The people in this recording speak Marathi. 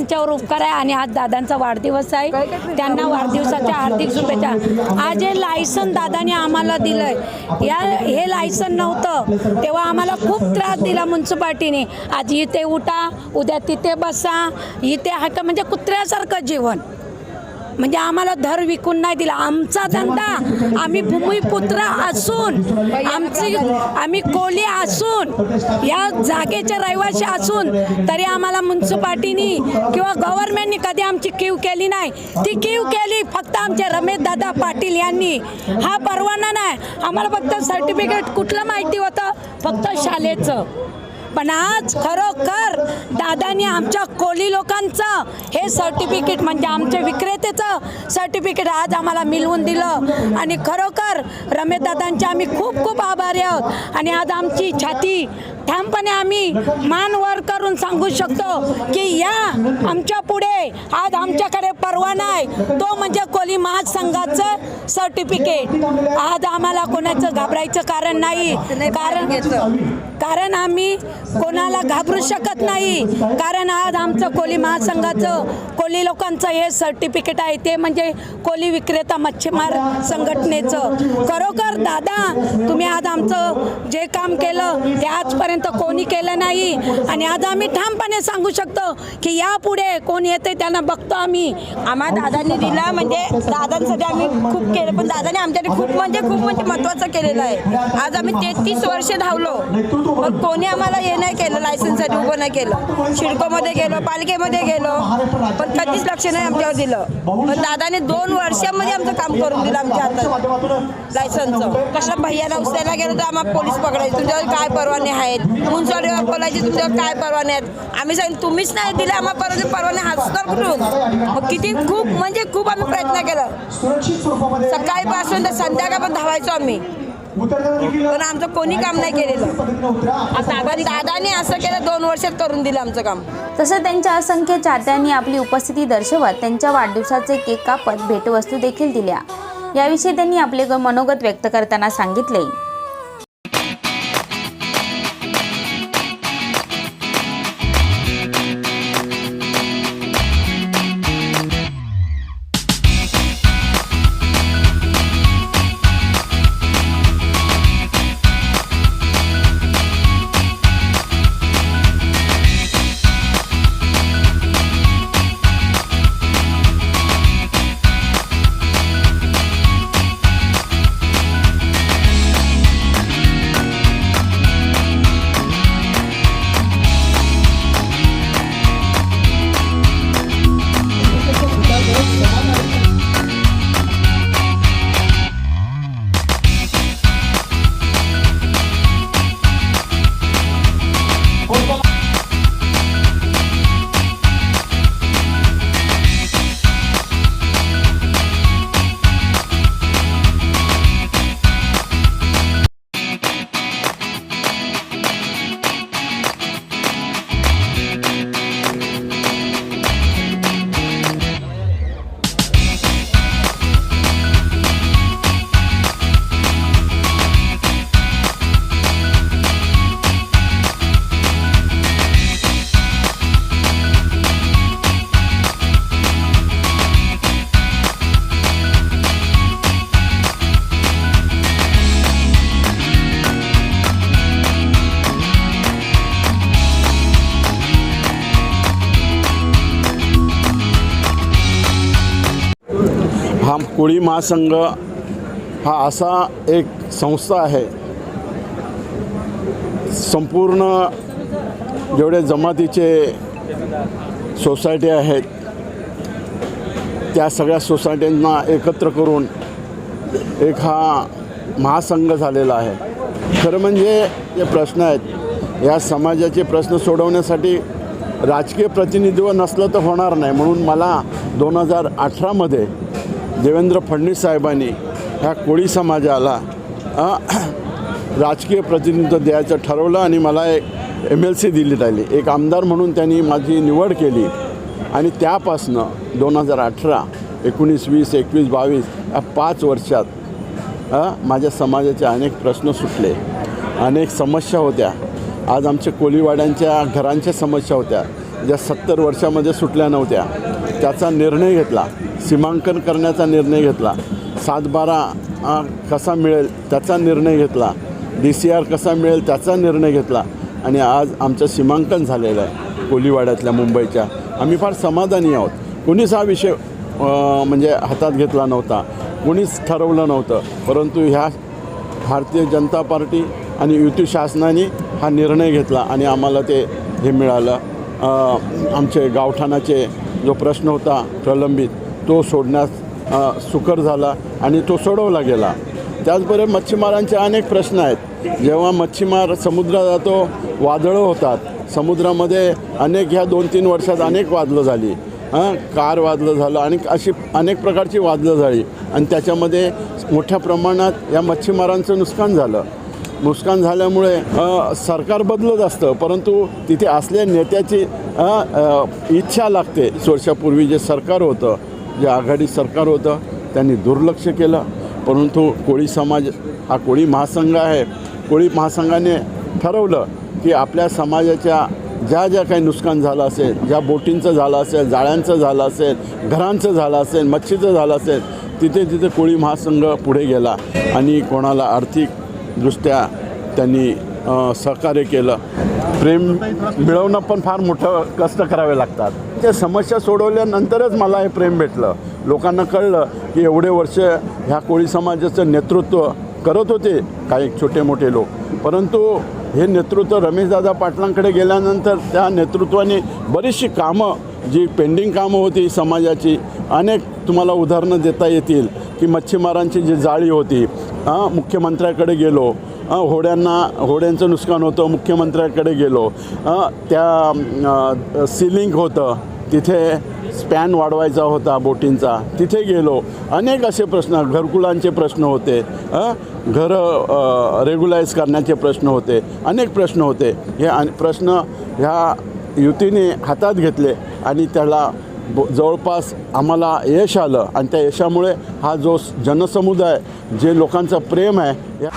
आमच्यावर उपकार आहे आणि आज दादांचा वाढदिवस आहे. त्यांना वाढदिवसाच्या हार्दिक शुभेच्छा. आज हे लायसन दादाने आम्हाला दिलंय. या हे लायसन नव्हतं. तेव्हा आम्हाला खूप त्रास दिला म्युन्सिपाल्टीने. आज इथे उठा उद्या तिथे बसा इथे हाका म्हणजे कुत्र्यासारखं जीवन. म्हणजे आम्हाला धर विकून नाही दिला. आमचा धंदा आम्ही भूमिपुत्र असून आमची आम्ही कोली असून या जागेचे रहिवासी असून तरी आम्हाला म्युन्सिपाल्टीनी किंवा गव्हर्नमेंटनी कधी आमची कीव केली नाही. ती कीव केली फक्त आमचे रमेश दादा पाटील यांनी. हा परवाना नाही. आम्हाला फक्त सर्टिफिकेट कुठलं माहिती होतं? फक्त शालेचं. पण आज खरोखर दादाने आमच्या कोली लोकांचं हे सर्टिफिकेट म्हणजे आमच्या विक्रेतेचं सर्टिफिकेट आज आम्हाला मिळवून दिलं. आणि खरोखर रमेश दादांचे आम्ही खूप खूप आभारी आहोत. आणि आज आमची छाती ठामपणे आम्ही मान वर करून सांगू शकतो की या आमच्या पुढे आज आमच्याकडे परवाना आहे तो म्हणजे कोली महासंघाचं सर्टिफिकेट आज आम्हाला कोणाचं घाबरायचं कारण नाही. कारण कारण आम्ही कोणाला घाबरू शकत नाही. कारण आज आमचं कोली महासंघाचं कोली लोकांचं हे सर्टिफिकेट आहे. ते म्हणजे कोली विक्रेता मच्छीमार संघटनेचं. खरोखर दादा तुम्ही आज आमचं जे काम केलं ते आजपर्यंत कोणी केलं नाही. आणि आज आम्ही ठामपणे सांगू शकतो की यापुढे कोण येते त्यांना बघतो आम्ही. आम्हा दादांनी दिला म्हणजे दादांसाठी आम्ही खूप केलं. पण दादाने आमच्यासाठी खूप म्हणजे खूप म्हणजे महत्वाचं केलेलं आहे. आज आम्ही तेहतीस वर्ष धावलो. पण कोणी आम्हाला हे नाही केलं लायसन्ससाठी उभं नाही केलं. शिडकोमध्ये गेलो पालिकेमध्ये गेलो पण कधीच लक्ष नाही आमच्यावर दिलं. पण दादाने दोन वर्षामध्ये आमचं काम करून दिलं आमच्या हातात. लायसन्सचं कसं भैयाला उचलायला गेलो तर आम्हाला पोलीस पकडायचे. तुमच्यावर काय परवाने आहेत? म्युन्सिपाल्टी वापरायचे तुमच्यावर काय परवाने आहेत? आम्ही सांगितलं तुम्हीच नाही दिले आम्हाला परवाने परवाने हसणार कुठून? मग किती खूप म्हणजे खूप आम्ही प्रयत्न केला. सकाळीपासून तर संध्याकाळपर्यंत धावायचो आम्ही. पण आमचं कोणी काम नाही केलेलं. पण दादाने असं केलं दोन वर्षात करून दिलं आमचं काम. तसंच त्यांच्या असंख्य चाहत्यांनी आपली उपस्थिती दर्शवत त्यांच्या वाढदिवसाचे केक कापत भेटवस्तू देखील दिल्या. याविषयी त्यांनी आपले मनोगत व्यक्त करताना सांगितले. कोळी महासंघ हा असा एक संस्था आहे. संपूर्ण जेवढे जमातीचे सोसायटी आहेत त्या सगळ्या सोसायट्यांना एकत्र करून एक हा महासंघ झालेला आहे. खरं म्हणजे जे प्रश्न आहेत. या समाजाचे प्रश्न सोडवण्यासाठी राजकीय प्रतिनिधित्व नसलं तर होणार नाही. म्हणून मला दोन हजार अठरामध्ये देवेंद्र फडणवीस साहेबांनी ह्या कोळी समाजाला राजकीय प्रतिनिधित्व द्यायचं ठरवलं आणि मला एक एम एल सी दिली राहिली एक आमदार म्हणून त्यांनी माझी निवड केली. आणि त्यापासनं दोन हजार अठरा एकोणीस वीस एकवीस बावीस या पाच वर्षात माझ्या समाजाचे अनेक प्रश्न सुटले. अनेक समस्या होत्या. आज आमच्या कोळीवाड्यांच्या घरांच्या समस्या होत्या. ज्या सत्तर वर्षामध्ये सुटल्या नव्हत्या. त्याचा निर्णय घेतला. सीमांकन करण्याचा निर्णय घेतला. सातबारा कसा मिळेल त्याचा निर्णय घेतला. डी सी आर कसा मिळेल त्याचा निर्णय घेतला. आणि आज आमचं सीमांकन झालेलं आहे कोलीवाड्यातल्या मुंबईच्या. आम्ही फार समाधानी आहोत. कोणीच हा विषय म्हणजे हातात घेतला नव्हता. कोणीच ठरवलं नव्हतं. परंतु ह्या भारतीय जनता पार्टी आणि युती शासनाने हा निर्णय घेतला आणि आम्हाला ते हे मिळालं. आमचे गावठाणाचे जो प्रश्न होता प्रलंबित तो सोडण्यास सुकर झाला आणि तो सोडवला गेला. त्याचबरोबर मच्छीमारांचे अनेक प्रश्न आहेत. जेव्हा मच्छीमार समुद्रात जातो वादळं होतात समुद्रामध्ये अनेक ह्या दोन तीन वर्षात अनेक वादळं झाली. हां कार वादलं झालं आणि अशी अनेक प्रकारची वादलं झाली. आणि त्याच्यामध्ये मोठ्या प्रमाणात या मच्छीमारांचं नुकसान झालं. नुकसान झाल्यामुळे सरकार बदलत असतं. परंतु तिथे असल्या नेत्याची इच्छा लागते. वर्षापूर्वी जे सरकार होतं जे आघाडी सरकार होतं त्यांनी दुर्लक्ष केलं. परंतु कोळी समाज हा कोळी महासंघ आहे. कोळी महासंघाने ठरवलं की आपल्या समाजाच्या ज्या ज्या काही नुकसान झालं असेल ज्या बोटींचं झालं असेल जाळ्यांचं झालं असेल घरांचं झालं असेल मच्छीचं झालं असेल तिथे तिथे कोळी महासंघ पुढे गेला. आणि कोणाला आर्थिक दृष्ट्या त्यांनी सहकार्य केलं. प्रेम मिळवणं पण फार मोठं कष्ट करावे लागतात. त्या समस्या सोडवल्यानंतरच मला हे प्रेम भेटलं. लोकांना कळलं की एवढे वर्ष ह्या कोळी समाजाचं नेतृत्व करत होते काही छोटे मोठे लोक. परंतु हे नेतृत्व रमेशदादा पाटलांकडे गेल्यानंतर त्या नेतृत्वाने बरीचशी कामं जी पेंडिंग कामं होती समाजाची अनेक तुम्हाला उदाहरणं देता येतील की मच्छीमारांची जी जाळी होती हां मुख्यमंत्र्याकडे गेलो. होड्यांना होड्यांचं नुकसान होतं मुख्यमंत्र्याकडे गेलो. त्या सिलिंग होतं. तिथे स्पॅन वाढवायचा होता बोटींचा. तिथे गेलो. अनेक असे प्रश्न घरकुलांचे प्रश्न होते. घरं रेग्युलाइज करण्याचे प्रश्न होते. अनेक प्रश्न होते. हे प्रश्न ह्या युतीने हातात घेतले आणि त्याला जवळपास आम्हाला यश आलं. आणि त्या यशामुळे हा जो जनसमुदाय जे लोकांचं प्रेम आहे या